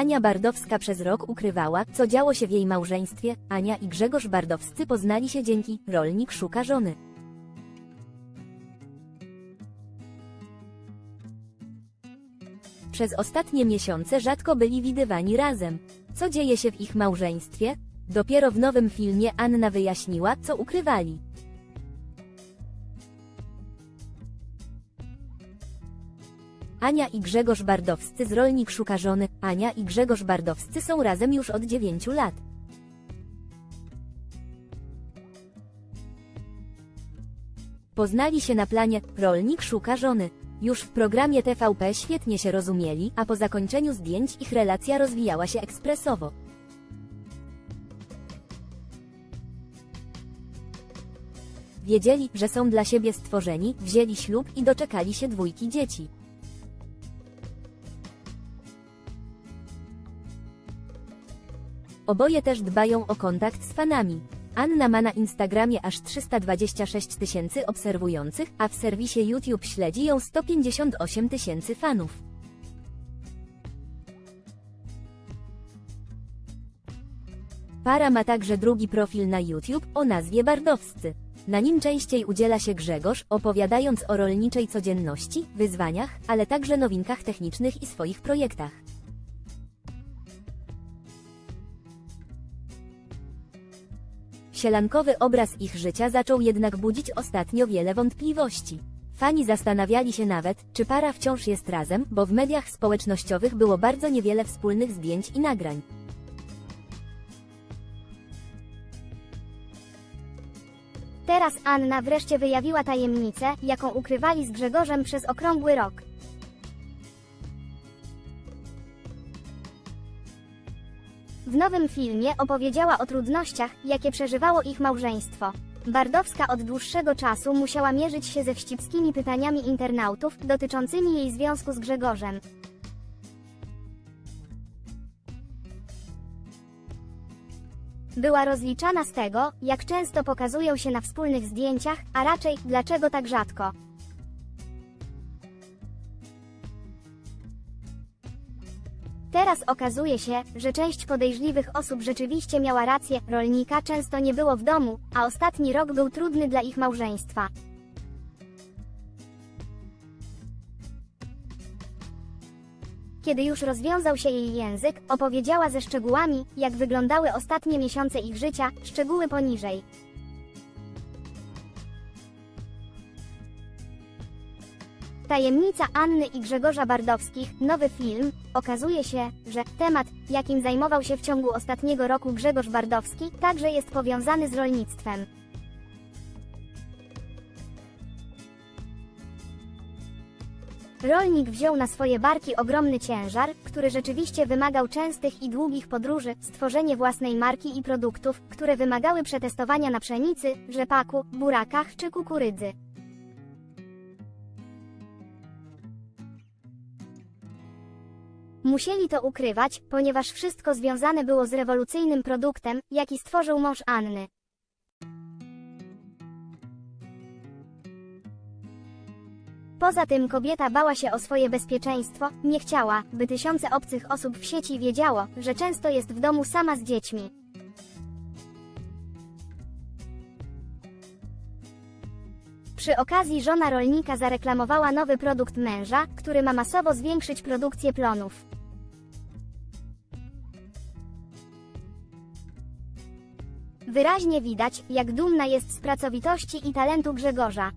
Ania Bardowska przez rok ukrywała, co działo się w jej małżeństwie. Ania i Grzegorz Bardowscy poznali się dzięki Rolnik szuka żony. Przez ostatnie miesiące rzadko byli widywani razem. Co dzieje się w ich małżeństwie? Dopiero w nowym filmie Anna wyjaśniła, co ukrywali. Ania i Grzegorz Bardowscy z Rolnik szuka żony. Ania i Grzegorz Bardowscy są razem już od 9 lat. Poznali się na planie Rolnik szuka żony. Już w programie TVP świetnie się rozumieli, a po zakończeniu zdjęć ich relacja rozwijała się ekspresowo. Wiedzieli, że są dla siebie stworzeni, wzięli ślub i doczekali się dwójki dzieci. Oboje też dbają o kontakt z fanami. Anna ma na Instagramie aż 326 tysięcy obserwujących, a w serwisie YouTube śledzi ją 158 tysięcy fanów. Para ma także drugi profil na YouTube o nazwie Bardowscy. Na nim częściej udziela się Grzegorz, opowiadając o rolniczej codzienności, wyzwaniach, ale także nowinkach technicznych i swoich projektach. Sielankowy obraz ich życia zaczął jednak budzić ostatnio wiele wątpliwości. Fani zastanawiali się nawet, czy para wciąż jest razem, bo w mediach społecznościowych było bardzo niewiele wspólnych zdjęć i nagrań. Teraz Anna wreszcie wyjawiła tajemnicę, jaką ukrywali z Grzegorzem przez okrągły rok. W nowym filmie opowiedziała o trudnościach, jakie przeżywało ich małżeństwo. Bardowska od dłuższego czasu musiała mierzyć się ze wścibskimi pytaniami internautów dotyczącymi jej związku z Grzegorzem. Była rozliczana z tego, jak często pokazują się na wspólnych zdjęciach, a raczej, dlaczego tak rzadko. Teraz okazuje się, że część podejrzliwych osób rzeczywiście miała rację, rolnika często nie było w domu, a ostatni rok był trudny dla ich małżeństwa. Kiedy już rozwiązał się jej język, opowiedziała ze szczegółami, jak wyglądały ostatnie miesiące ich życia, szczegóły poniżej. Tajemnica Anny i Grzegorza Bardowskich, nowy film, okazuje się, że temat, jakim zajmował się w ciągu ostatniego roku Grzegorz Bardowski, także jest powiązany z rolnictwem. Rolnik wziął na swoje barki ogromny ciężar, który rzeczywiście wymagał częstych i długich podróży, stworzenie własnej marki i produktów, które wymagały przetestowania na pszenicy, rzepaku, burakach czy kukurydzy. Musieli to ukrywać, ponieważ wszystko związane było z rewolucyjnym produktem, jaki stworzył mąż Anny. Poza tym kobieta bała się o swoje bezpieczeństwo, nie chciała, by tysiące obcych osób w sieci wiedziało, że często jest w domu sama z dziećmi. Przy okazji żona rolnika zareklamowała nowy produkt męża, który ma masowo zwiększyć produkcję plonów. Wyraźnie widać, jak dumna jest z pracowitości i talentu Grzegorza.